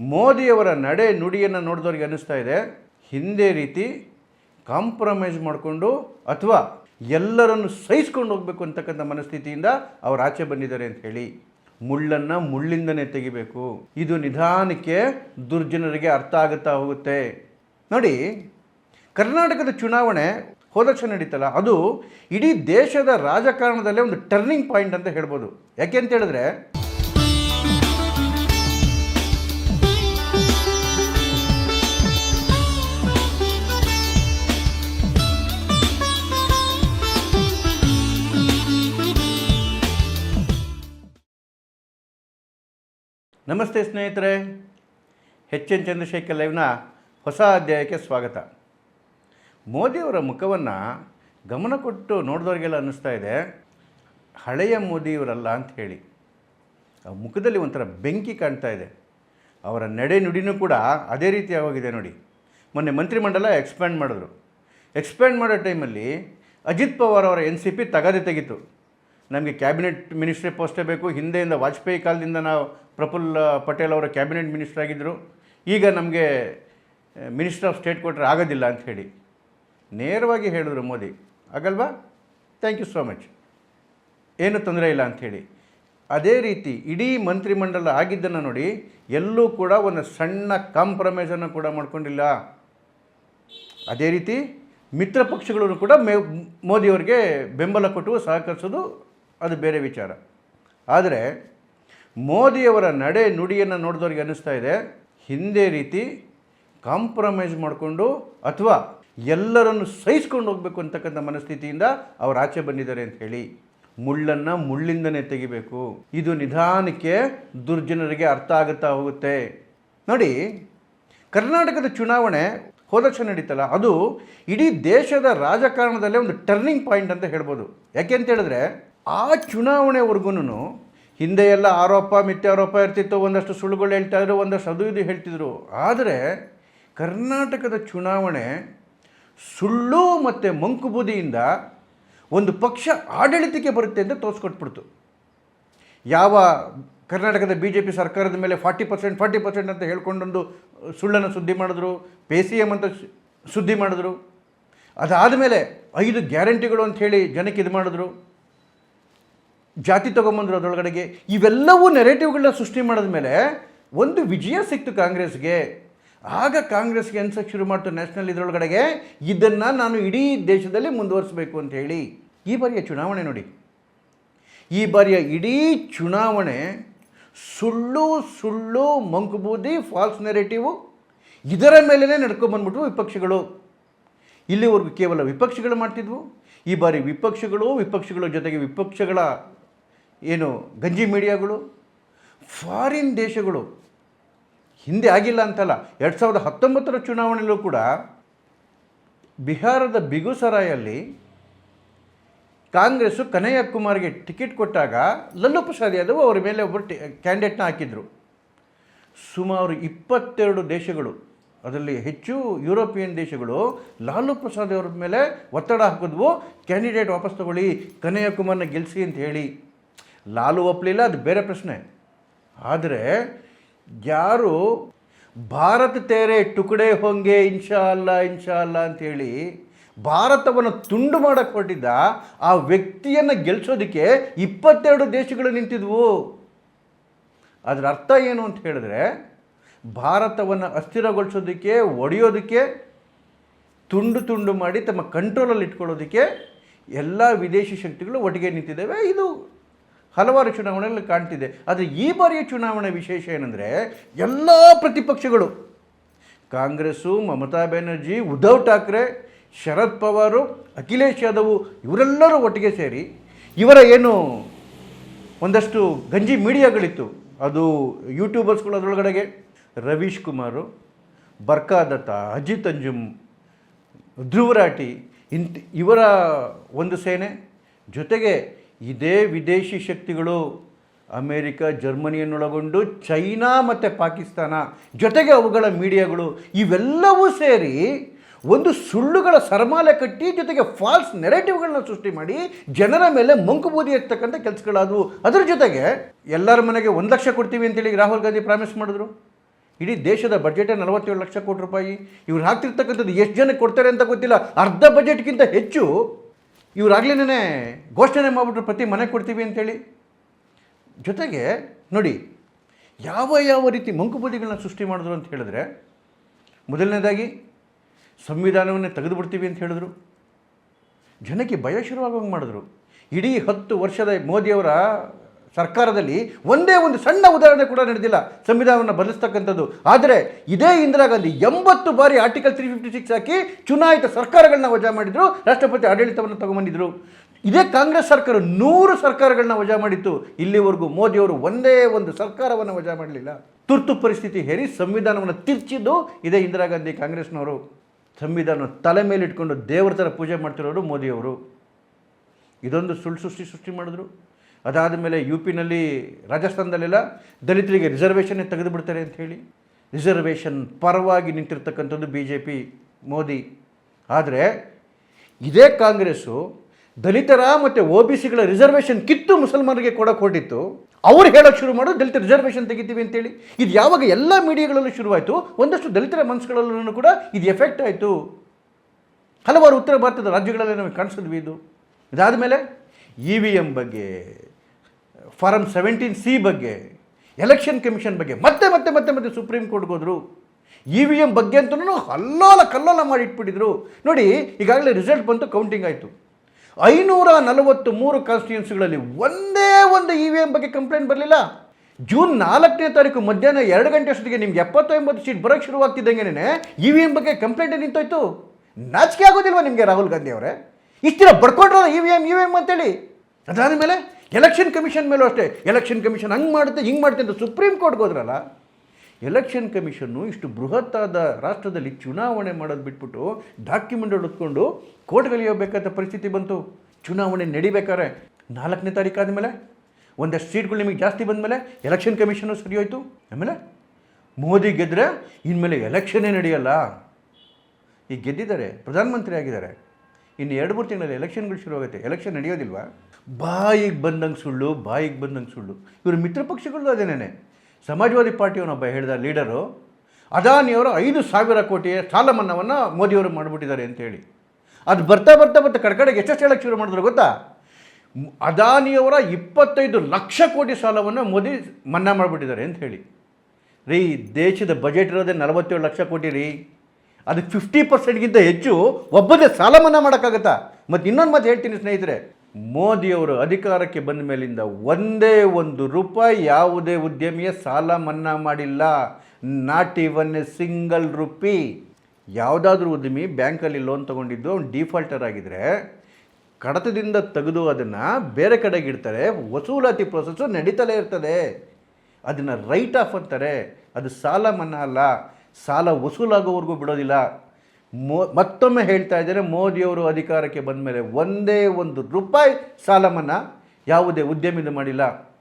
ಮೋದಿಯವರ ನಡೆ ನುಡಿಯನ್ನು ನೋಡಿದವ್ರಿಗೆ ಅನ್ನಿಸ್ತಾ ಇದೆ. ಹಿಂದೆ ರೀತಿ ಕಾಂಪ್ರಮೈಸ್ ಮಾಡಿಕೊಂಡು ಅಥವಾ ಎಲ್ಲರನ್ನು ಸಹಿಸ್ಕೊಂಡು ಹೋಗಬೇಕು ಅಂತಕ್ಕಂಥ ಮನಸ್ಥಿತಿಯಿಂದ ಅವರು ಆಚೆ ಬಂದಿದ್ದಾರೆ ಅಂತ ಹೇಳಿ ಮುಳ್ಳನ್ನು ಮುಳ್ಳಿಂದನೇ ತೆಗಿಬೇಕು. ಇದು ನಿಧಾನಕ್ಕೆ ದುರ್ಜನರಿಗೆ ಅರ್ಥ ಆಗುತ್ತಾ ಹೋಗುತ್ತೆ. ನೋಡಿ, ಕರ್ನಾಟಕದ ಚುನಾವಣೆ ಹೋದಕ್ಷ ನಡೀತಲ್ಲ, ಅದು ಇಡೀ ದೇಶದ ರಾಜಕಾರಣದಲ್ಲೇ ಒಂದು ಟರ್ನಿಂಗ್ ಪಾಯಿಂಟ್ ಅಂತ ಹೇಳ್ಬೋದು. ಯಾಕೆ ಅಂತ ಹೇಳಿದ್ರೆ ನಮಸ್ತೆ ಸ್ನೇಹಿತರೆ, ಎಚ್ ಎನ್ ಚಂದ್ರಶೇಖರ್ ಲೈವ್ನ ಹೊಸ ಅಧ್ಯಾಯಕ್ಕೆ ಸ್ವಾಗತ. ಮೋದಿಯವರ ಮುಖವನ್ನು ಗಮನ ಕೊಟ್ಟು ನೋಡಿದವ್ರಿಗೆಲ್ಲ ಅನ್ನಿಸ್ತಾ ಇದೆ, ಹಳೆಯ ಮೋದಿಯವರಲ್ಲ ಅಂತ ಹೇಳಿ. ಆ ಮುಖದಲ್ಲಿ ಒಂಥರ ಬೆಂಕಿ ಕಾಣ್ತಾ ಇದೆ. ಅವರ ನಡೆ ನುಡಿನೂ ಕೂಡ ಅದೇ ರೀತಿಯಾಗೋಗಿದೆ ನೋಡಿ. ಮೊನ್ನೆ ಮಂತ್ರಿಮಂಡಲ ಎಕ್ಸ್ಪ್ಯಾಂಡ್ ಮಾಡಿದ್ರು. ಎಕ್ಸ್ಪ್ಯಾಂಡ್ ಮಾಡೋ ಟೈಮಲ್ಲಿ ಅಜಿತ್ ಪವಾರ್ ಅವರ ಎನ್ ಸಿ ಪಿ ತಗದೆ ತೆಗಿತು. ನಮಗೆ ಕ್ಯಾಬಿನೆಟ್ ಮಿನಿಸ್ಟ್ರಿ ಪೋಸ್ಟೇ ಬೇಕು. ಹಿಂದೆಯಿಂದ ವಾಜಪೇಯಿ ಕಾಲದಿಂದ ನಾವು ಪ್ರಫುಲ್ ಪಟೇಲ್ ಅವರ ಕ್ಯಾಬಿನೆಟ್ ಮಿನಿಸ್ಟರ್ ಆಗಿದ್ದರು ಈಗ ನಮಗೆ ಮಿನಿಸ್ಟರ್ ಆಫ್ ಸ್ಟೇಟ್ ಕೊಟ್ಟರೆ ಆಗೋದಿಲ್ಲ ಅಂತ ಹೇಳಿ ನೇರವಾಗಿ ಹೇಳಿದ್ರು ಮೋದಿ. ಆಗಲ್ವಾ ಥ್ಯಾಂಕ್ ಯು ಸೋ ಮಚ್ ಏನು ತೊಂದರೆ ಇಲ್ಲ ಅಂಥೇಳಿ ಅದೇ ರೀತಿ ಇಡೀ ಮಂತ್ರಿಮಂಡಲ ಆಗಿದ್ದನ್ನು ನೋಡಿ ಎಲ್ಲೂ ಕೂಡ ಒಂದು ಸಣ್ಣ ಕಾಂಪ್ರಮೈಸನ್ನು ಕೂಡ ಮಾಡ್ಕೊಂಡಿಲ್ಲ. ಅದೇ ರೀತಿ ಮಿತ್ರ ಪಕ್ಷಗಳನ್ನು ಕೂಡ ಮೇ, ಮೋದಿಯವರಿಗೆ ಬೆಂಬಲ ಕೊಟ್ಟು ಸಹಕರಿಸೋದು ಅದು ಬೇರೆ ವಿಚಾರ. ಆದರೆ, ಮೋದಿಯವರ ನಡೆ ನುಡಿಯನ್ನು ನೋಡಿದವ್ರಿಗೆ ಅನ್ನಿಸ್ತಾ ಇದೆ, ಹಿಂದೆ ರೀತಿ ಕಾಂಪ್ರಮೈಸ್ ಮಾಡಿಕೊಂಡು ಅಥವಾ ಎಲ್ಲರನ್ನು ಸಹಿಸ್ಕೊಂಡು ಹೋಗಬೇಕು ಅಂತಕ್ಕಂಥ ಮನಸ್ಥಿತಿಯಿಂದ ಅವರು ಆಚೆ ಬಂದಿದ್ದಾರೆ ಅಂತ ಹೇಳಿ, ಮುಳ್ಳನ್ನು ಮುಳ್ಳಿಂದನೇ ತೆಗಿಬೇಕು. ಇದು ನಿಧಾನಕ್ಕೆ ದುರ್ಜನರಿಗೆ ಅರ್ಥ ಆಗುತ್ತಾ ಹೋಗುತ್ತೆ. ನೋಡಿ, ಕರ್ನಾಟಕದ ಚುನಾವಣೆ ಹೋದಕ್ಷ ನಡೀತಲ್ಲ, ಅದು ಇಡೀ ದೇಶದ ರಾಜಕಾರಣದಲ್ಲೇ ಒಂದು ಟರ್ನಿಂಗ್ ಪಾಯಿಂಟ್ ಅಂತ ಹೇಳ್ಬೋದು. ಯಾಕೆ ಅಂತ ಹೇಳಿದ್ರೆ ಆ ಚುನಾವಣೆವರೆಗೂ ಹಿಂದೆ ಎಲ್ಲ ಆರೋಪ ಮಿಥ್ಯಾರೋಪ ಇರ್ತಿತ್ತು, ಒಂದಷ್ಟು ಸುಳ್ಳುಗಳು ಹೇಳ್ತಾ ಇದ್ರು, ಒಂದಷ್ಟು ಅದು ಇದು ಹೇಳ್ತಿದ್ರು. ಆದರೆ ಕರ್ನಾಟಕದ ಚುನಾವಣೆ ಸುಳ್ಳು ಮತ್ತು ಮಂಕುಬುದಿಯಿಂದ ಒಂದು ಪಕ್ಷ ಆಡಳಿತಕ್ಕೆ ಬರುತ್ತೆ ಅಂತ ತೋರಿಸ್ಕೊಟ್ಬಿಡ್ತು. ಯಾವ ಕರ್ನಾಟಕದ ಬಿ ಜೆ ಪಿ ಸರ್ಕಾರದ ಮೇಲೆ ಫಾರ್ಟಿ ಪರ್ಸೆಂಟ್ ಫಾರ್ಟಿ ಪರ್ಸೆಂಟ್ ಅಂತ ಹೇಳ್ಕೊಂಡೊಂದು ಸುಳ್ಳನ್ನು ಸುದ್ದಿ ಮಾಡಿದ್ರು ಪೇ ಸಿ ಎಂ ಅಂತ ಸುದ್ದಿ ಮಾಡಿದ್ರು. ಅದಾದ ಮೇಲೆ ಐದು ಗ್ಯಾರಂಟಿಗಳು ಅಂತ ಹೇಳಿ ಜನಕ್ಕೆ ಇದು ಮಾಡಿದ್ರು. ಜಾತಿ ತೊಗೊಂಬಂದ್ರು ಅದರೊಳಗಡೆಗೆ ಇವೆಲ್ಲವೂ ನೆರೆಟಿವ್ಗಳನ್ನ ಸೃಷ್ಟಿ ಮಾಡಿದ ಮೇಲೆ ಒಂದು ವಿಜಯ ಸಿಕ್ತು ಕಾಂಗ್ರೆಸ್ಗೆ. ಆಗ ಕಾಂಗ್ರೆಸ್ಗೆ ಅನ್ಸಕ್ಕೆ ಶುರು ಮಾಡ್ತು ನ್ಯಾಷನಲ್ ಇದರೊಳಗಡೆಗೆ, ಇದನ್ನು ನಾನು ಇಡೀ ದೇಶದಲ್ಲಿ ಮುಂದುವರಿಸಬೇಕು ಅಂತ ಹೇಳಿ. ಈ ಬಾರಿಯ ಚುನಾವಣೆ ನೋಡಿ. ಈ ಬಾರಿಯ ಇಡೀ ಚುನಾವಣೆ ಸುಳ್ಳು ಸುಳ್ಳು ಮಂಕುಬೂದಿ ಫಾಲ್ಸ್ ನೆರೆಟಿವು ಇದರ ಮೇಲೇ ನಡ್ಕೊಂಬಂದ್ಬಿಟ್ವು ವಿಪಕ್ಷಗಳು. ಇಲ್ಲಿವರೆಗೂ ಕೇವಲ ವಿಪಕ್ಷಗಳು ಮಾಡ್ತಿದ್ವು. ಈ ಬಾರಿ ವಿಪಕ್ಷಗಳು, ವಿಪಕ್ಷಗಳ ಜೊತೆಗೆ ವಿಪಕ್ಷಗಳ ಏನು ಗಂಜಿ ಮೀಡಿಯಾಗಳು? ಫಾರಿನ್ ದೇಶಗಳು. ಹಿಂದೆ ಆಗಿಲ್ಲ ಅಂತಲ್ಲ, ಎರಡು ಸಾವಿರದ ಹತ್ತೊಂಬತ್ತರ ಚುನಾವಣೆಯಲ್ಲೂ ಕೂಡ ಬಿಹಾರದ ಬಿಗುಸರಾಯಲ್ಲಿ ಕಾಂಗ್ರೆಸ್ಸು ಕನಯ್ಯ ಕುಮಾರ್ಗೆ ಟಿಕೆಟ್ ಕೊಟ್ಟಾಗ ಲಲ್ಲು ಪ್ರಸಾದ್ ಯಾದವ್ ಅವರ ಮೇಲೆ ಒಬ್ಬರು ಟಿ, ಕ್ಯಾಂಡಿಡೇಟ್ನ ಹಾಕಿದರು. ಸುಮಾರು ಇಪ್ಪತ್ತೆರಡು ದೇಶಗಳು, ಅದರಲ್ಲಿ ಹೆಚ್ಚು ಯುರೋಪಿಯನ್ ದೇಶಗಳು ಲಾಲು ಪ್ರಸಾದ್ ಅವರ ಮೇಲೆ ಒತ್ತಡ ಹಾಕಿದ್ವು. ಕ್ಯಾಂಡಿಡೇಟ್ ವಾಪಸ್ ತಗೊಳ್ಳಿ ಕನಯ್ಯ ಕುಮಾರ್ನ ಗೆಲ್ಲಿಸಿ ಅಂತ ಹೇಳಿ. ಲಾಲು ಒಪ್ಪಲಿಲ್ಲ ಅದು ಬೇರೆ ಪ್ರಶ್ನೆ. ಆದರೆ ಯಾರು ಭಾರತ ತೇರೆ ಟುಕಡೆ ಹೊಂಗೆ ಇನ್ಶಾ ಅಲ್ಲ ಇನ್ಶಾ ಅಲ್ಲ ಅಂತೇಳಿ ಭಾರತವನ್ನು ತುಂಡು ಮಾಡಕ್ಕೆ ಹೊರಟಿದ್ದ, ಆ ವ್ಯಕ್ತಿಯನ್ನು ಗೆಲ್ಲಿಸೋದಕ್ಕೆ ಇಪ್ಪತ್ತೆರಡು ದೇಶಗಳು ನಿಂತಿದ್ವು. ಅದರ ಅರ್ಥ ಏನು ಅಂತ ಹೇಳಿದ್ರೆ, ಭಾರತವನ್ನು ಅಸ್ಥಿರಗೊಳಿಸೋದಕ್ಕೆ, ಒಡೆಯೋದಕ್ಕೆ, ತುಂಡು ತುಂಡು ಮಾಡಿ ತಮ್ಮ ಕಂಟ್ರೋಲಲ್ಲಿ ಇಟ್ಕೊಳ್ಳೋದಕ್ಕೆ ಎಲ್ಲ ವಿದೇಶಿ ಶಕ್ತಿಗಳು ಒಟ್ಟಿಗೆ ನಿಂತಿದ್ದಾವೆ. ಇದು ಹಲವಾರು ಚುನಾವಣೆಗಳಲ್ಲಿ ಕಾಣ್ತಿದೆ. ಆದರೆ ಈ ಬಾರಿಯ ಚುನಾವಣೆ ವಿಶೇಷ ಏನಂದರೆ ಎಲ್ಲ ಪ್ರತಿಪಕ್ಷಗಳು, ಕಾಂಗ್ರೆಸ್ಸು, ಮಮತಾ ಬ್ಯಾನರ್ಜಿ, ಉದ್ಧವ್ ಠಾಕ್ರೆ, ಶರದ್ ಪವಾರು, ಅಖಿಲೇಶ್ ಯಾದವ್ ಇವರೆಲ್ಲರೂ ಒಟ್ಟಿಗೆ ಸೇರಿ ಇವರ ಏನು ಒಂದಷ್ಟು ಗಂಜಿ ಮೀಡಿಯಾಗಳಿತ್ತು. ಅದು ಯೂಟ್ಯೂಬರ್ಸ್ಗಳು ಅದರೊಳಗಡೆಗೆ, ರವೀಶ್ ಕುಮಾರು ಬರ್ಕಾದತ್ತ ಅಜಿತ್ ಅಂಜುಮ್, ಧ್ರುವರಾಟಿ ಇಂಥ ಇವರ ಒಂದು ಸೇನೆ ಜೊತೆಗೆ ಇದೇ ವಿದೇಶಿ ಶಕ್ತಿಗಳು ಅಮೇರಿಕ, ಜರ್ಮನಿಯನ್ನೊಳಗೊಂಡು ಚೈನಾ ಮತ್ತು ಪಾಕಿಸ್ತಾನ ಜೊತೆಗೆ ಅವುಗಳ ಮೀಡಿಯಾಗಳು ಇವೆಲ್ಲವೂ ಸೇರಿ ಒಂದು ಸುಳ್ಳುಗಳ ಸರಮಾಲೆ ಕಟ್ಟಿ ಜೊತೆಗೆ ಫಾಲ್ಸ್ ನೆರೆಟಿವ್ಗಳನ್ನ ಸೃಷ್ಟಿ ಮಾಡಿ ಜನರ ಮೇಲೆ ಮಂಕುಬೂದಿ ಇರ್ತಕ್ಕಂಥ ಕೆಲಸಗಳಾದವು. ಅದರ ಜೊತೆಗೆ ಎಲ್ಲರ ಮನೆಗೆ ಒಂದು ಲಕ್ಷ ಕೊಡ್ತೀವಿ ಅಂತೇಳಿ ರಾಹುಲ್ ಗಾಂಧಿ ಪ್ರಾಮಿಸ್ ಮಾಡಿದ್ರು. ಇಡೀ ದೇಶದ ಬಜೆಟೇ ನಲವತ್ತೇಳು ಲಕ್ಷ ಕೋಟಿ ರೂಪಾಯಿ. ಇವ್ರು ಹಾಕ್ತಿರ್ತಕ್ಕಂಥದ್ದು ಎಷ್ಟು ಜನಕ್ಕೆ ಕೊಡ್ತಾರೆ ಅಂತ ಗೊತ್ತಿಲ್ಲ. ಅರ್ಧ ಬಜೆಟ್ಗಿಂತ ಹೆಚ್ಚು ಇವ್ರಾಗ್ಲೇನೇ ಘೋಷಣೆ ಮಾಡಿಬಿಟ್ರು ಪ್ರತಿ ಮನೆ ಕೊಡ್ತೀವಿ ಅಂತೇಳಿ. ಜೊತೆಗೆ ನೋಡಿ, ಯಾವ ಯಾವ ರೀತಿ ಮಂಕುಬದಿಗಳನ್ನ ಸೃಷ್ಟಿ ಮಾಡಿದ್ರು ಅಂತ ಹೇಳಿದ್ರೆ, ಮೊದಲನೇದಾಗಿ ಸಂವಿಧಾನವನ್ನೇ ತೆಗೆದುಬಿಡ್ತೀವಿ ಅಂತ ಹೇಳಿದ್ರು. ಜನಕ್ಕೆ ಭಯ ಶುರುವಾಗುವಂಗೆ ಮಾಡಿದ್ರು. ಇಡೀ ಹತ್ತು ವರ್ಷದ ಮೋದಿಯವರ ಸರ್ಕಾರದಲ್ಲಿ ಒಂದೇ ಒಂದು ಸಣ್ಣ ಉದಾಹರಣೆ ಕೂಡ ನಡೆದಿಲ್ಲ. ಸಂವಿಧಾನವನ್ನು ಬದಲಿಸ್ತಕ್ಕಂಥದ್ದು. ಆದರೆ ಇದೇ ಇಂದಿರಾ ಗಾಂಧಿ ಎಂಬತ್ತು ಬಾರಿ ಆರ್ಟಿಕಲ್ ತ್ರೀ ಫಿಫ್ಟಿ ಸಿಕ್ಸ್ ಹಾಕಿ ಚುನಾಯಿತ ಸರ್ಕಾರಗಳನ್ನ ವಜಾ ಮಾಡಿದರು. ರಾಷ್ಟ್ರಪತಿ ಆಡಳಿತವನ್ನು ತಗೊಂಬಂದಿದ್ರು. ಇದೇ ಕಾಂಗ್ರೆಸ್ ಸರ್ಕಾರ ನೂರು ಸರ್ಕಾರಗಳನ್ನ ವಜಾ ಮಾಡಿತ್ತು. ಇಲ್ಲಿವರೆಗೂ ಮೋದಿಯವರು ಒಂದೇ ಒಂದು ಸರ್ಕಾರವನ್ನು ವಜಾ ಮಾಡಲಿಲ್ಲ. ತುರ್ತು ಪರಿಸ್ಥಿತಿ ಹೇರಿ ಸಂವಿಧಾನವನ್ನು ತಿರ್ಚಿದ್ದು ಇದೇ ಇಂದಿರಾ ಗಾಂಧಿ ಕಾಂಗ್ರೆಸ್ನವರು. ಸಂವಿಧಾನ ತಲೆ ಮೇಲೆ ಇಟ್ಕೊಂಡು ದೇವರ ಥರ ಪೂಜೆ ಮಾಡ್ತಿರೋರು ಮೋದಿಯವರು ಇದೊಂದು ಸುಳ್ಳು ಸೃಷ್ಟಿ ಸೃಷ್ಟಿ ಮಾಡಿದ್ರು. ಅದಾದ ಮೇಲೆ ಯು ಪಿನಲ್ಲಿ ರಾಜಸ್ಥಾನದಲ್ಲೆಲ್ಲ ದಲಿತರಿಗೆ ರಿಸರ್ವೇಷನ್ನೇ ತೆಗೆದುಬಿಡ್ತಾರೆ ಅಂತ ಹೇಳಿ. ರಿಸರ್ವೇಷನ್ ಪರವಾಗಿ ನಿಂತಿರ್ತಕ್ಕಂಥದ್ದು ಬಿ ಜೆ ಪಿ ಮೋದಿ. ಆದರೆ ಇದೇ ಕಾಂಗ್ರೆಸ್ಸು ದಲಿತರ ಮತ್ತು ಒ ಬಿ ಸಿಗಳ ರಿಸರ್ವೇಷನ್ ಕಿತ್ತು ಮುಸಲ್ಮಾನರಿಗೆ ಕೊಡೋಕೆ ಹೊರಟಿತ್ತು. ಅವರು ಹೇಳೋಕ್ಕೆ ಶುರು ಮಾಡೋದು ದಲಿತ ರಿಸರ್ವೇಷನ್ ತೆಗಿತೀವಿ ಅಂತೇಳಿ ಇದು ಯಾವಾಗ ಎಲ್ಲ ಮೀಡಿಯಾಗಳಲ್ಲೂ ಶುರುವಾಯಿತು, ಒಂದಷ್ಟು ದಲಿತರ ಮನಸ್ಸುಗಳಲ್ಲೂ ಕೂಡ ಇದು ಎಫೆಕ್ಟ್ ಆಯಿತು. ಹಲವಾರು ಉತ್ತರ ಭಾರತದ ರಾಜ್ಯಗಳಲ್ಲಿ ನಮಗೆ ಕಾಣಿಸಿದ್ವಿ ಇದು. ಇದಾದ ಮೇಲೆ ಇ ವಿ ಎಂ ಬಗ್ಗೆ. ಫಾರಮ್ ಸೆವೆಂಟೀನ್ ಸಿ ಬಗ್ಗೆ, ಎಲೆಕ್ಷನ್ ಕಮಿಷನ್ ಬಗ್ಗೆ, ಮತ್ತೆ ಮತ್ತೆ ಮತ್ತೆ ಮತ್ತೆ ಸುಪ್ರೀಂ ಕೋರ್ಟ್ಗೆ ಹೋದರು. ಇ ವಿ ಎಂ ಬಗ್ಗೆ ಅಂತಲೂ ಹಲ್ಲೋಲ ಕಲ್ಲೋಲ ಮಾಡಿ ಇಟ್ಬಿಟ್ಟಿದ್ರು ನೋಡಿ, ಈಗಾಗಲೇ ರಿಸಲ್ಟ್ ಬಂತು ಕೌಂಟಿಂಗ್ ಆಯಿತು. ಐನೂರ ನಲವತ್ತು ಮೂರು ಕಾನ್ಸ್ಟಿಟ್ಯೂನ್ಸಿಗಳಲ್ಲಿ ಒಂದೇ ಒಂದು ಇ ವಿ ಎಂ ಬಗ್ಗೆ ಕಂಪ್ಲೇಂಟ್ ಬರಲಿಲ್ಲ. ಜೂನ್ ನಾಲ್ಕನೇ ತಾರೀಕು ಮಧ್ಯಾಹ್ನ ಎರಡು ಗಂಟೆ ಅಷ್ಟೊತ್ತಿಗೆ ನಿಮ್ಗೆ ಎಪ್ಪತ್ತೊಂಬತ್ತು ಸೀಟ್ ಬರೋಕ್ಕೆ ಶುರುವಾಗ್ತಿದ್ದಂಗೆನೇ ಇ ವಿ ಎಂ ಬಗ್ಗೆ ಕಂಪ್ಲೇಂಟ್ ನಿಂತೋಯ್ತು. ನಾಚಿಕೆ ಆಗೋದಿಲ್ವಾ ನಿಮಗೆ ರಾಹುಲ್ ಗಾಂಧಿ ಅವರೇ? ಇಷ್ಟಿರ ಬರ್ಕೊಂಡ್ರಲ್ಲ E V M E V M ಅಂತೇಳಿ. ಅದಾದ ಮೇಲೆ ಎಲೆಕ್ಷನ್ ಕಮಿಷನ್ ಮೇಲೂ ಅಷ್ಟೇ. ಎಲೆಕ್ಷನ್ ಕಮಿಷನ್ ಹಂಗೆ ಮಾಡುತ್ತೆ, ಹಿಂಗೆ ಮಾಡುತ್ತೆ ಅಂತ ಸುಪ್ರೀಂ ಕೋರ್ಟ್ಗೆ ಹೋದ್ರಲ್ಲ ಎಲೆಕ್ಷನ್ ಕಮಿಷನ್ನು ಇಷ್ಟು ಬೃಹತ್ತಾದ ರಾಷ್ಟ್ರದಲ್ಲಿ ಚುನಾವಣೆ ಮಾಡೋದು ಬಿಟ್ಬಿಟ್ಟು ಡಾಕ್ಯುಮೆಂಟ್ ಹೊಡೆದುಕೊಂಡು ಕೋರ್ಟ್ಗಳಿಗೆ ಹೋಗ್ಬೇಕಾದ ಪರಿಸ್ಥಿತಿ ಬಂತು. ಚುನಾವಣೆ ನಡಿಬೇಕಾದ್ರೆ ನಾಲ್ಕನೇ ತಾರೀಕು ಆದಮೇಲೆ, ಒಂದಷ್ಟು ಸೀಟ್ಗಳು ನಿಮಗೆ ಜಾಸ್ತಿ ಬಂದಮೇಲೆ ಎಲೆಕ್ಷನ್ ಕಮಿಷನ್ನು ಸರಿ ಹೋಯ್ತು. ಆಮೇಲೆ ಮೋದಿ ಗೆದ್ದರೆ ಇನ್ಮೇಲೆ ಎಲೆಕ್ಷನ್ನೇ ನಡೆಯಲ್ಲ. ಈಗ ಗೆದ್ದಿದ್ದಾರೆ, ಪ್ರಧಾನಮಂತ್ರಿ ಆಗಿದ್ದಾರೆ. ಇನ್ನು ಎರಡು ಮೂರು ತಿಂಗಳಲ್ಲಿ ಎಲೆಕ್ಷನ್ಗಳು ಶುರುವಾಗುತ್ತೆ. ಎಲೆಕ್ಷನ್ ನಡೆಯೋದಿಲ್ವಾ? ಬಾಯಿಗೆ ಬಂದಂಗೆ ಸುಳ್ಳು, ಬಾಯಿಗೆ ಬಂದಂಗೆ ಸುಳ್ಳು. ಇವರು ಮಿತ್ರ ಪಕ್ಷಗಳು ಅದೇನೇ ಸಮಾಜವಾದಿ ಪಾರ್ಟಿಯವನೊಬ್ಬ ಹೇಳಿದ ಲೀಡರು ಅದಾನಿಯವರು ಐದು ಸಾವಿರ ಕೋಟಿಯ ಸಾಲ ಮನ್ನಾವನ್ನು ಮೋದಿಯವರು ಮಾಡಿಬಿಟ್ಟಿದ್ದಾರೆ ಅಂತೇಳಿ ಅದು ಬರ್ತಾ ಬರ್ತಾ ಬರ್ತಾ ಕಡೆಗೆ ಎಷ್ಟೆಷ್ಟು ಹೇಳಕ್ಕೆ ಶುರು ಮಾಡಿದ್ರು ಗೊತ್ತಾ? ಅದಾನಿಯವರ ಇಪ್ಪತ್ತೈದು ಲಕ್ಷ ಕೋಟಿ ಸಾಲವನ್ನು ಮೋದಿ ಮನ್ನಾ ಮಾಡಿಬಿಟ್ಟಿದ್ದಾರೆ ಅಂತ ಹೇಳಿ. ರೀ, ದೇಶದ ಬಜೆಟ್ ಇರೋದೇ ನಲವತ್ತೇಳು ಲಕ್ಷ ಕೋಟಿ ರೀ. ಅದಕ್ಕೆ ಫಿಫ್ಟಿ ಪರ್ಸೆಂಟ್ಗಿಂತ ಹೆಚ್ಚು ಒಬ್ಬದೇ ಸಾಲ ಮನ್ನಾ ಮಾಡೋಕ್ಕಾಗತ್ತಾ? ಮತ್ತು ಇನ್ನೊಂದು ಮಾತು ಹೇಳ್ತೀನಿ ಸ್ನೇಹಿತರೆ, ಮೋದಿಯವರು ಅಧಿಕಾರಕ್ಕೆ ಬಂದ ಮೇಲಿಂದ ಒಂದೇ ಒಂದು ರೂಪಾಯಿ ಯಾವುದೇ ಉದ್ಯಮಿಯ ಸಾಲ ಮನ್ನಾ ಮಾಡಿಲ್ಲ. Not even a single rupee ಯಾವುದಾದ್ರೂ ಉದ್ಯಮಿ ಬ್ಯಾಂಕಲ್ಲಿ ಲೋನ್ ತೊಗೊಂಡಿದ್ದು ಅವ್ನು ಡಿಫಾಲ್ಟರ್ ಆಗಿದ್ರೆ, ಕಡತದಿಂದ ತೆಗೆದು ಅದನ್ನು ಬೇರೆ ಕಡೆಗೆ ಇಡ್ತಾರೆ, ವಸೂಲಾತಿ ಪ್ರೊಸೆಸ್ಸು ನಡೀತಲೇ ಇರ್ತದೆ. ಅದನ್ನು ರೈಟ್ ಆಫ್ ಅಂತಾರೆ. ಅದು ಸಾಲ ಮನ್ನಾ ಅಲ್ಲ. ಸಾಲ ವಸೂಲಾಗೋವರೆಗೂ ಬಿಡೋದಿಲ್ಲ. ಮೋ, ಮತ್ತೊಮ್ಮೆ ಹೇಳ್ತಾ ಇದ್ದಾರೆ ಮೋದಿಯವರು ಅಧಿಕಾರಕ್ಕೆ ಬಂದ ಮೇಲೆ ಒಂದೇ ಒಂದು ರೂಪಾಯಿ ಸಾಲ ಮನ್ನಾ ಯಾವುದೇ ಉದ್ಯಮಿನ ಮಾಡಿಲ್ಲ.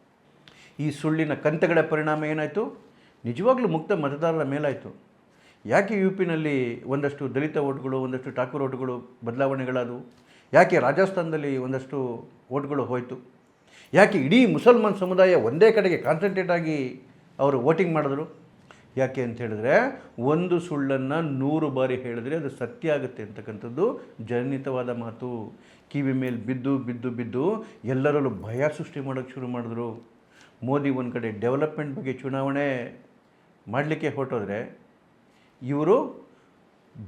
ಈ ಸುಳ್ಳಿನ ಕಂತೆಗಳ ಪರಿಣಾಮ ಏನಾಯಿತು? ನಿಜವಾಗ್ಲೂ ಮುಕ್ತ ಮತದಾರರ ಮೇಲಾಯಿತು. ಯಾಕೆ ಯು ಪಿನಲ್ಲಿ ಒಂದಷ್ಟು ದಲಿತ ಓಟ್ಗಳು, ಒಂದಷ್ಟು ಠಾಕೂರ್ ಓಟ್ಗಳು ಬದಲಾವಣೆಗಳಾದವು? ಯಾಕೆ ರಾಜಸ್ಥಾನದಲ್ಲಿ ಒಂದಷ್ಟು ಓಟ್ಗಳು ಹೋಯಿತು? ಯಾಕೆ ಇಡೀ ಮುಸಲ್ಮಾನ್ ಸಮುದಾಯ ಒಂದೇ ಕಡೆಗೆ ಕಾನ್ಸಂಟ್ರೇಟ್ ಆಗಿ ಅವರು ವೋಟಿಂಗ್ ಮಾಡಿದ್ರು? ಯಾಕೆ ಅಂತ ಹೇಳಿದ್ರೆ ಒಂದು ಸುಳ್ಳನ್ನು ನೂರು ಬಾರಿ ಹೇಳಿದ್ರೆ ಅದು ಸತ್ಯ ಆಗುತ್ತೆ ಅಂತಕ್ಕಂಥದ್ದು ಜನಿತವಾದ ಮಾತು. ಕಿವಿ ಮೇಲೆ ಬಿದ್ದು ಬಿದ್ದು ಬಿದ್ದು ಎಲ್ಲರಲ್ಲೂ ಭಯ ಸೃಷ್ಟಿ ಮಾಡೋಕ್ಕೆ ಶುರು ಮಾಡಿದ್ರು. ಮೋದಿ ಒಂದು ಕಡೆ ಡೆವಲಪ್ಮೆಂಟ್ ಬಗ್ಗೆ ಚುನಾವಣೆ ಮಾಡಲಿಕ್ಕೆ ಹೊರಟೋದ್ರೆ ಇವರು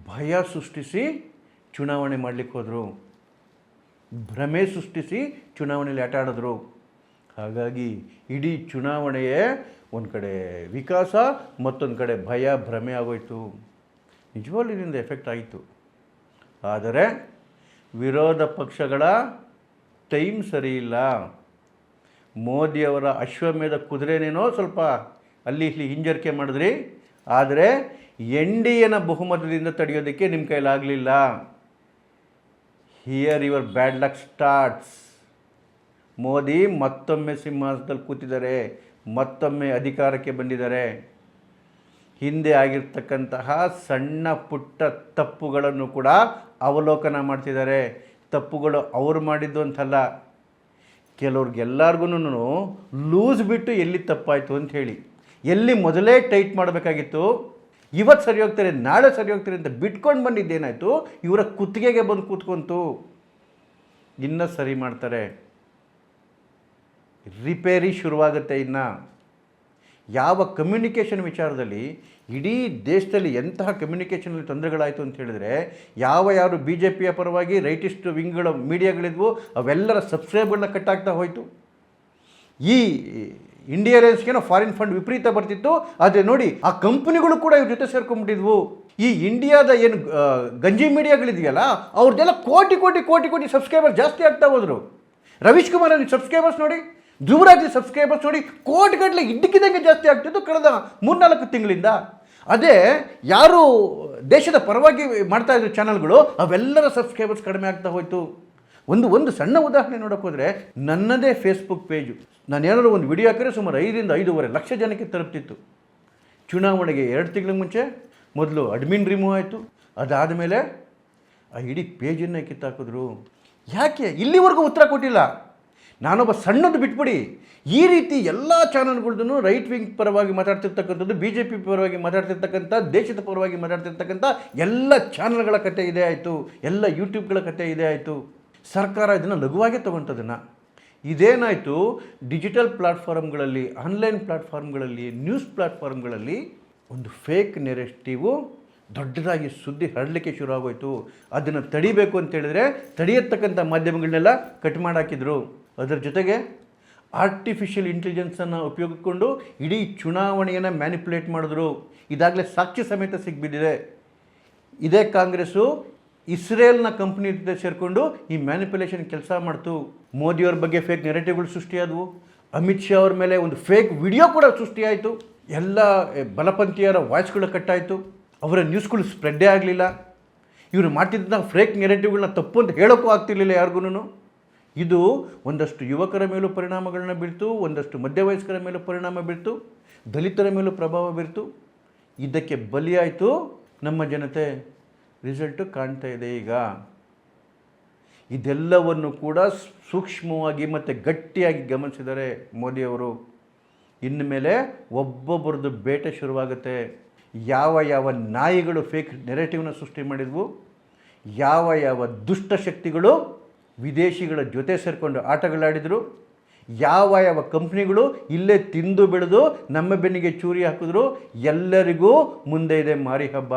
ಭಯ ಸೃಷ್ಟಿಸಿ ಚುನಾವಣೆ ಮಾಡಲಿಕ್ಕೆ ಹೋದರು. ಭ್ರಮೆ ಸೃಷ್ಟಿಸಿ ಚುನಾವಣೆಯಲ್ಲಿ ಆಟ ಆಡಿದ್ರು. ಹಾಗಾಗಿ ಇಡೀ ಚುನಾವಣೆಯೇ ಒಂದು ಕಡೆ ವಿಕಾಸ, ಮತ್ತೊಂದು ಕಡೆ ಭಯ, ಭ್ರಮೆ ಆಗೋಯ್ತು. ನಿಜವಾಗ್ಲೂ ಇದರಿಂದ ಎಫೆಕ್ಟ್ ಆಯಿತು. ಆದರೆ ವಿರೋಧ ಪಕ್ಷಗಳ ಟೈಮ್ ಸರಿ ಇಲ್ಲ. ಮೋದಿಯವರ ಅಶ್ವಮೇಧ ಕುದುರೆನೇನೋ ಸ್ವಲ್ಪ ಅಲ್ಲಿ ಇಲ್ಲಿ ಹಿಂಜರಿಕೆ ಮಾಡಿದ್ರಿ. ಆದರೆ ಎನ್ ಡಿ ಎನ ಬಹುಮತದಿಂದ ತಡೆಯೋದಕ್ಕೆ ನಿಮ್ಮ ಕೈಲಾಗಲಿಲ್ಲ here your bad luck starts Modi ಮತ್ತೊಮ್ಮೆ ಸಿಂಹಾಸನದಲ್ಲಿ ಕೂತಿದ್ದಾರೆ. ಮತ್ತೊಮ್ಮೆ ಅಧಿಕಾರಕ್ಕೆ ಬಂದಿದ್ದಾರೆ. ಹಿಂದೆ ಆಗಿರ್ತಕ್ಕಂತಹ ಸಣ್ಣ ಪುಟ್ಟ ತಪ್ಪುಗಳನ್ನು ಕೂಡ ಅವಲೋಕನ ಮಾಡ್ತಿದ್ದಾರೆ. ತಪ್ಪುಗಳು ಅವರು ಮಾಡಿದ್ದು ಅಂತಲ್ಲ. ಕೆಲವ್ರಿಗೆಲ್ಲರಿಗೂ ಲೂಸ್ ಬಿಟ್ಟು ಎಲ್ಲಿ ತಪ್ಪಾಯಿತು ಅಂತ ಹೇಳಿ. ಎಲ್ಲಿ ಮೊದಲೇ ಟೈಟ್ ಮಾಡಬೇಕಾಗಿತ್ತು. ಇವತ್ತು ಸರಿ ಹೋಗ್ತಾರೆ, ನಾಳೆ ಸರಿ ಹೋಗ್ತಾರೆ ಅಂತ ಬಿಟ್ಕೊಂಡು ಬಂದಿದ್ದೇನಾಯಿತು? ಇವರ ಕುತ್ತಿಗೆಗೆ ಬಂದು ಕೂತ್ಕೊಂತು. ಇನ್ನೂ ಸರಿ ಮಾಡ್ತಾರೆ. ರಿಪೇರಿ ಶುರುವಾಗುತ್ತೆ ಇನ್ನು. ಯಾವ ಕಮ್ಯುನಿಕೇಷನ್ ವಿಚಾರದಲ್ಲಿ ಇಡೀ ದೇಶದಲ್ಲಿ ಎಂತಹ ಕಮ್ಯುನಿಕೇಷನಲ್ಲಿ ತೊಂದರೆಗಳಾಯಿತು ಅಂತ ಹೇಳಿದರೆ, ಯಾವ ಯಾರು ಬಿ ಜೆ ಪಿಯ ಪರವಾಗಿ ರೈಟಿಸ್ಟ್ ವಿಂಗ್ಗಳ ಮೀಡಿಯಾಗಳಿದ್ವು ಅವೆಲ್ಲರ ಸಬ್ಸ್ಕ್ರೈಬ್ಗಳನ್ನ ಕಟ್ಟಾಗ್ತಾ ಹೋಯಿತು. ಈ ಇಂಡಿಯಾ ರೇನ್ಸ್ಗೇನೋ ಫಾರಿನ್ ಫಂಡ್ ವಿಪರೀತ ಬರ್ತಿತ್ತು, ಆದರೆ ನೋಡಿ, ಆ ಕಂಪ್ನಿಗಳು ಕೂಡ ಇವ್ರ ಜೊತೆ ಸೇರ್ಕೊಂಡ್ಬಿಟ್ಟಿದ್ವು. ಈ ಇಂಡಿಯಾದ ಏನು ಗಂಜಿ ಮೀಡಿಯಾಗಳಿದೆಯಲ್ಲ ಅವ್ರದ್ದೆಲ್ಲ ಕೋಟಿ ಕೋಟಿ ಕೋಟಿ ಕೋಟಿ ಸಬ್ಸ್ಕ್ರೈಬರ್ ಜಾಸ್ತಿ ಆಗ್ತಾ ಹೋದರು. ರವೀಶ್ ಕುಮಾರ್ ಅಲ್ಲಿ ಸಬ್ಸ್ಕ್ರೈಬರ್ಸ್ ನೋಡಿ ಧ್ರುವರಾಜ್ ಸಬ್ಸ್ಕ್ರೈಬರ್ಸ್ ನೋಡಿ ಕೋಟಿಗಟ್ಟಲೆ ಇದ್ದಕ್ಕಿದ್ದಂಗೆ ಜಾಸ್ತಿ ಆಗ್ತಿದ್ದು ಕಳೆದ ಮೂರ್ನಾಲ್ಕು ತಿಂಗಳಿಂದ. ಅದೇ ಯಾರು ದೇಶದ ಪರವಾಗಿ ಮಾಡ್ತಾ ಇದ್ರು ಚಾನಲ್ಗಳು ಅವೆಲ್ಲರ ಸಬ್ಸ್ಕ್ರೈಬರ್ಸ್ ಕಡಿಮೆ ಆಗ್ತಾ ಹೋಯಿತು. ಒಂದು ಒಂದು ಸಣ್ಣ ಉದಾಹರಣೆ ನೋಡೋಕೆ ಹೋದರೆ ನನ್ನದೇ ಫೇಸ್ಬುಕ್ ಪೇಜು ನಾನು ಏನಾದ್ರು ಒಂದು ವಿಡಿಯೋ ಹಾಕಿದ್ರೆ ಸುಮಾರು ಐದರಿಂದ ಐದೂವರೆ ಲಕ್ಷ ಜನಕ್ಕೆ ತಲುಪ್ತಿತ್ತು. ಚುನಾವಣೆಗೆ ಎರಡು ತಿಂಗಳ ಮುಂಚೆ ಮೊದಲು ಅಡ್ಮಿನ್ ರಿಮೂವ್ ಆಯಿತು. ಅದಾದ ಮೇಲೆ ಆ ಇಡೀ ಪೇಜನ್ನೇ ಕಿತ್ತಾಕಿದ್ರು. ಯಾಕೆ? ಇಲ್ಲಿವರೆಗೂ ಉತ್ತರ ಕೊಟ್ಟಿಲ್ಲ. ನಾನೊಬ್ಬ ಸಣ್ಣದು ಬಿಟ್ಬಿಡಿ. ಈ ರೀತಿ ಎಲ್ಲ ಚಾನಲ್ಗಳದ್ದು ರೈಟ್ ವಿಂಗ್ ಪರವಾಗಿ ಮಾತಾಡ್ತಿರ್ತಕ್ಕಂಥದ್ದು ಬಿ ಜೆ ಪಿ ಪರವಾಗಿ ಮಾತಾಡ್ತಿರ್ತಕ್ಕಂಥ, ದೇಶದ ಪರವಾಗಿ ಮಾತಾಡ್ತಿರ್ತಕ್ಕಂಥ ಎಲ್ಲ ಚಾನಲ್ಗಳ ಕತೆ ಇದೆ ಆಯಿತು, ಎಲ್ಲ ಯೂಟ್ಯೂಬ್ಗಳ ಕತೆ ಇದೆ ಆಯಿತು. ಸರ್ಕಾರ ಇದನ್ನು ಲಘುವಾಗೇ ತೊಗೊಂಥದನ್ನು ಇದೇನಾಯಿತು ಡಿಜಿಟಲ್ ಪ್ಲಾಟ್ಫಾರ್ಮ್ಗಳಲ್ಲಿ ಆನ್ಲೈನ್ ಪ್ಲಾಟ್ಫಾರ್ಮ್ಗಳಲ್ಲಿ ನ್ಯೂಸ್ ಪ್ಲಾಟ್ಫಾರ್ಮ್ಗಳಲ್ಲಿ ಒಂದು ಫೇಕ್ ನೆರೆಸ್ಟಿವು ದೊಡ್ಡದಾಗಿ ಸುದ್ದಿ ಹರಡಲಿಕ್ಕೆ ಶುರು ಆಗೋಯಿತು. ಅದನ್ನು ತಡಿಬೇಕು ಅಂತೇಳಿದರೆ ತಡೆಯತಕ್ಕಂಥ ಮಾಧ್ಯಮಗಳನ್ನೆಲ್ಲ ಕಟ್ ಮಾಡಾಕಿದ್ರು. ಅದರ ಜೊತೆಗೆ ಆರ್ಟಿಫಿಷಿಯಲ್ ಇಂಟೆಲಿಜೆನ್ಸನ್ನು ಉಪಯೋಗಿಸಿಕೊಂಡು ಇಡೀ ಚುನಾವಣೆಯನ್ನು ಮ್ಯಾನಿಪುಲೇಟ್ ಮಾಡಿದ್ರು. ಇದಾಗಲೇ ಸಾಕ್ಷಿ ಸಮೇತ ಸಿಗ್ಬಿದ್ದಿದೆ ಇದೇ ಕಾಂಗ್ರೆಸ್ಸು ಇಸ್ರೇಲ್ನ ಕಂಪ್ನಿ ಜೊತೆ ಸೇರಿಕೊಂಡು ಈ ಮ್ಯಾನಿಪುಲೇಷನ್ ಕೆಲಸ ಮಾಡ್ತು. ಮೋದಿಯವ್ರ ಬಗ್ಗೆ ಫೇಕ್ ನೆರೆಟಿವ್ಗಳು ಸೃಷ್ಟಿಯಾದವು. ಅಮಿತ್ ಶಾ ಅವ್ರ ಮೇಲೆ ಒಂದು ಫೇಕ್ ವಿಡಿಯೋ ಕೂಡ ಸೃಷ್ಟಿಯಾಯಿತು. ಎಲ್ಲ ಬಲಪಂಥೀಯರ ವಾಯ್ಸ್ಗಳು ಕಟ್ಟಾಯಿತು. ಅವರ ನ್ಯೂಸ್ಗಳು ಸ್ಪ್ರೆಡ್ಡೇ ಆಗಲಿಲ್ಲ. ಇವರು ಮಾಡ್ತಿದ್ದ ಫೇಕ್ ನೆರೆಟಿವ್ಗಳನ್ನ ತಪ್ಪು ಅಂತ ಹೇಳೋಕ್ಕೂ ಆಗ್ತಿರ್ಲಿಲ್ಲ ಯಾರಿಗೂ ಇದು ಒಂದಷ್ಟು ಯುವಕರ ಮೇಲೂ ಪರಿಣಾಮಗಳನ್ನ ಬೀಳ್ತು, ಒಂದಷ್ಟು ಮಧ್ಯವಯಸ್ಕರ ಮೇಲೂ ಪರಿಣಾಮ ಬೀಳ್ತು, ದಲಿತರ ಮೇಲೂ ಪ್ರಭಾವ ಬೀರ್ತು ಇದಕ್ಕೆ ಬಲಿಯಾಯಿತು ನಮ್ಮ ಜನತೆ. ರಿಸಲ್ಟು ಕಾಣ್ತಾ ಇದೆ ಈಗ. ಇದೆಲ್ಲವನ್ನು ಕೂಡ ಸೂಕ್ಷ್ಮವಾಗಿ ಮತ್ತು ಗಟ್ಟಿಯಾಗಿ ಗಮನಿಸಿದ್ದಾರೆ ಮೋದಿಯವರು. ಇನ್ನು ಮೇಲೆ ಒಬ್ಬೊಬ್ಬರದ್ದು ಬೇಟೆ ಶುರುವಾಗುತ್ತೆ. ಯಾವ ಯಾವ ನಾಯಿಗಳು ಫೇಕ್ ನೆರೆಟಿವ್ನ ಸೃಷ್ಟಿ ಮಾಡಿದ್ವು, ಯಾವ ಯಾವ ದುಷ್ಟಶಕ್ತಿಗಳು ವಿದೇಶಿಗಳ ಜೊತೆ ಸೇರಿಕೊಂಡು ಆಟಗಳಾಡಿದರು, ಯಾವ ಯಾವ ಕಂಪ್ನಿಗಳು ಇಲ್ಲೇ ತಿಂದು ಬೆಳೆದು ನಮ್ಮ ಬೆನ್ನಿಗೆ ಚೂರಿ ಹಾಕಿದ್ರು, ಎಲ್ಲರಿಗೂ ಮುಂದೆ ಇದೆ ಮಾರಿ ಹಬ್ಬ.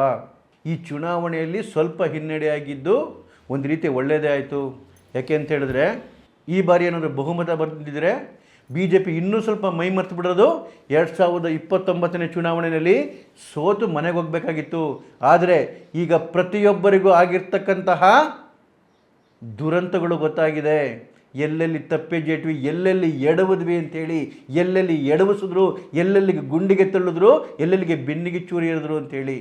ಈ ಚುನಾವಣೆಯಲ್ಲಿ ಸ್ವಲ್ಪ ಹಿನ್ನಡೆಯಾಗಿದ್ದು ಒಂದು ರೀತಿ ಒಳ್ಳೆಯದೇ ಆಯಿತು. ಯಾಕೆ ಅಂತ ಹೇಳಿದ್ರೆ, ಈ ಬಾರಿ ಏನಾದರೂ ಬಹುಮತ ಬಂದಿದ್ದರೆ ಬಿ ಜೆ ಪಿ ಇನ್ನೂ ಸ್ವಲ್ಪ ಮೈ ಮರ್ತು ಬಿಡೋದು ಎರಡು ಸಾವಿರದ ಇಪ್ಪತ್ತೊಂಬತ್ತನೇ ಚುನಾವಣೆಯಲ್ಲಿ ಸೋತು ಮನೆಗೆ ಹೋಗಬೇಕಾಗಿತ್ತು. ಆದರೆ ಈಗ ಪ್ರತಿಯೊಬ್ಬರಿಗೂ ಆಗಿರ್ತಕ್ಕಂತಹ ದುರಂತಗಳು ಗೊತ್ತಾಗಿದೆ. ಎಲ್ಲೆಲ್ಲಿ ತಪ್ಪೆಜೇಟ್ವಿ ಎಲ್ಲೆಲ್ಲಿ ಎಡವದ್ವಿ ಅಂತೇಳಿ, ಎಲ್ಲೆಲ್ಲಿ ಎಡವಿಸಿದ್ರು ಎಲ್ಲೆಲ್ಲಿಗೆ ಗುಂಡಿಗೆ ತಳ್ಳಿದ್ರು, ಎಲ್ಲೆಲ್ಲಿಗೆ ಬೆನ್ನಿಗೆ ಚೂರಿ ಇರಿದ್ರು ಅಂತೇಳಿ.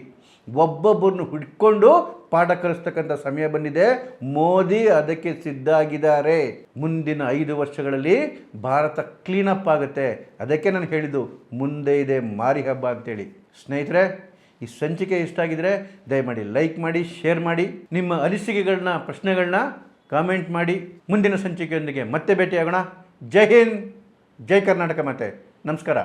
ಒಬ್ಬೊಬ್ಬರನ್ನು ಹುಡ್ಕೊಂಡು ಪಾಠ ಕಲಿಸ್ತಕ್ಕಂಥ ಸಮಯ ಬಂದಿದೆ. ಮೋದಿ ಅದಕ್ಕೆ ಸಿದ್ಧಾಗಿದ್ದಾರೆ. ಮುಂದಿನ ಐದು ವರ್ಷಗಳಲ್ಲಿ ಭಾರತ ಕ್ಲೀನಪ್ ಆಗುತ್ತೆ. ಅದಕ್ಕೆ ನಾನು ಹೇಳಿದ್ದು, ಮುಂದೆ ಇದೆ ಮಾರಿ ಹಬ್ಬ ಅಂತೇಳಿ. ಸ್ನೇಹಿತರೆ, ಈ ಸಂಚಿಕೆ ಇಷ್ಟ ಆಗಿದ್ರೆ ದಯಮಾಡಿ ಲೈಕ್ ಮಾಡಿ ಶೇರ್ ಮಾಡಿ. ನಿಮ್ಮ ಅನಿಸಿಕೆಗಳನ್ನ, ಪ್ರಶ್ನೆಗಳನ್ನ ಕಾಮೆಂಟ್ ಮಾಡಿ. ಮುಂದಿನ ಸಂಚಿಕೆಯೊಂದಿಗೆ ಮತ್ತೆ ಭೇಟಿಯಾಗೋಣ. ಜೈ ಹಿಂದ್ ಜೈ ಕರ್ನಾಟಕ ಮತ್ತೆ. ನಮಸ್ಕಾರ.